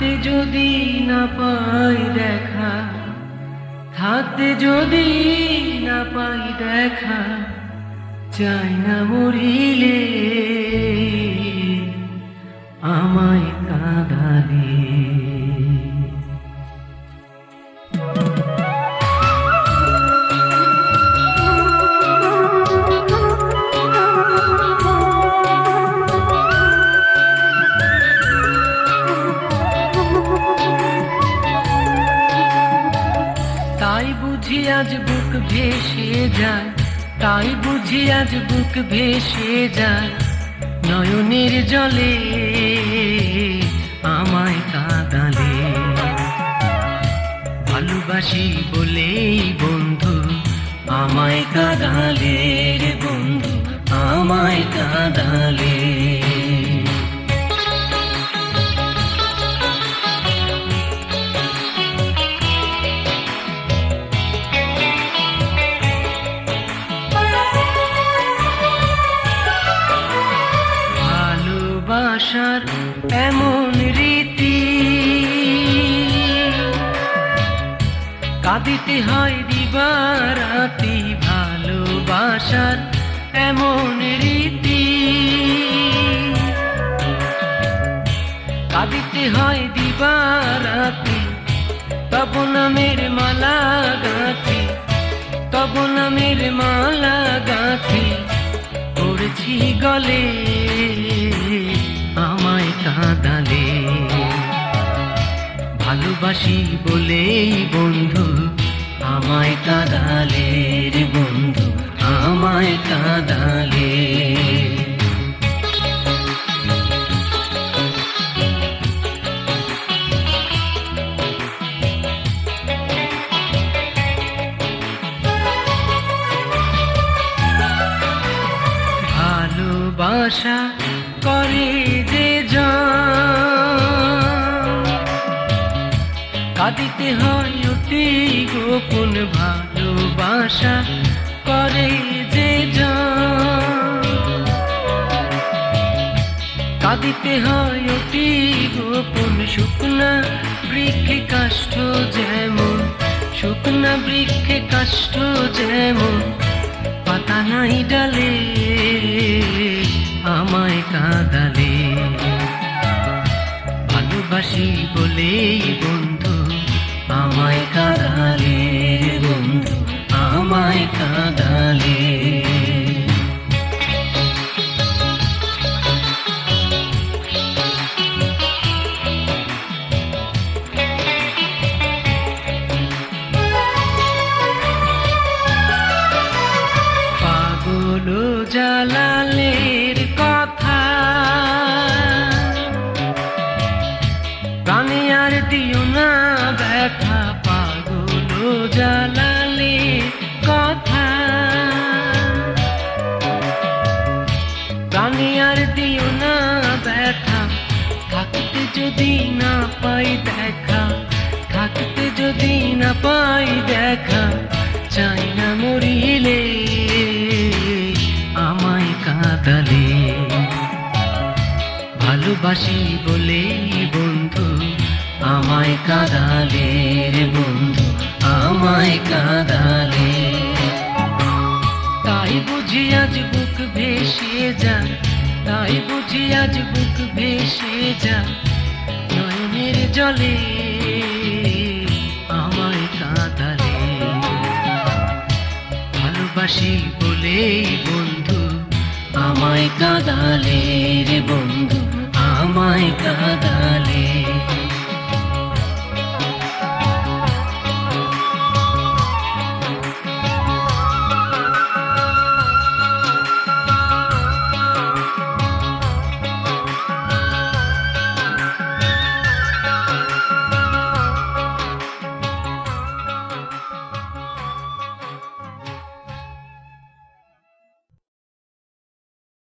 থাকতে যদি না পাই দেখা, থাকতে যদি না পাই দেখা, চাই না মরিলে, আমায় কাঁদালে। বুঝি আজ বুক ভেসে যায়, তাই বুঝি আজ বুক ভেসে যায়। নয়নের জলে আমায় কাঁদালে। ভালোবাসি বলেই বন্ধু, আমায় কাঁদালে বন্ধু, আমায় কাঁদালে। ভালোবাসার এমন রীতি। কাঁদিতে হয় দিবারাতি, ভালোবাসার এমন রীতি। কাঁদিতে হয় দিবারাতি, তব নামের মালা গাঁথি তব নামের মালা গাঁথি পড়ছি গলে। কাঁদালে। ভালোবাসি বলেই বন্ধু আমায় কাঁদালে রে বন্ধু আমায় কাঁদালে। ভালোবাসা করে কাঁদিতে হয় অতি গোপন ভালোবাসা করে যে কাঁদিতে হয় অতি গোপন শুকনা বৃক্ষে কাষ্ঠ যেমন, শুকনা বৃক্ষে কাষ্ঠ যেমন, পাতা নাই ডালে, আমায় কাঁদালে। ভালোবাসি বলেই বন্ধু আমায় কাদালে বন্ধু আমায় কাঁদালে জালালের কথা। প্রাণে আর দিও না ব্যথা। থাকতে যদি না পাই দেখা, থাকতে যদি না পাই দেখা, চাই না মরিলে, আমায় কাঁদালে। ভালোবাসি বলেই বন্ধু, আমায় কাঁদালে। কাঁদালে। তাই বুঝি আজ বুক ভেসে যা, তাই বুঝি আজ বুক ভেসে যা। নয়নের জলে আমায় কাঁদালে। ভালোবাসি বলেই বন্ধু, আমায় কাঁদালে রে বন্ধু, আমায় কাঁদালে।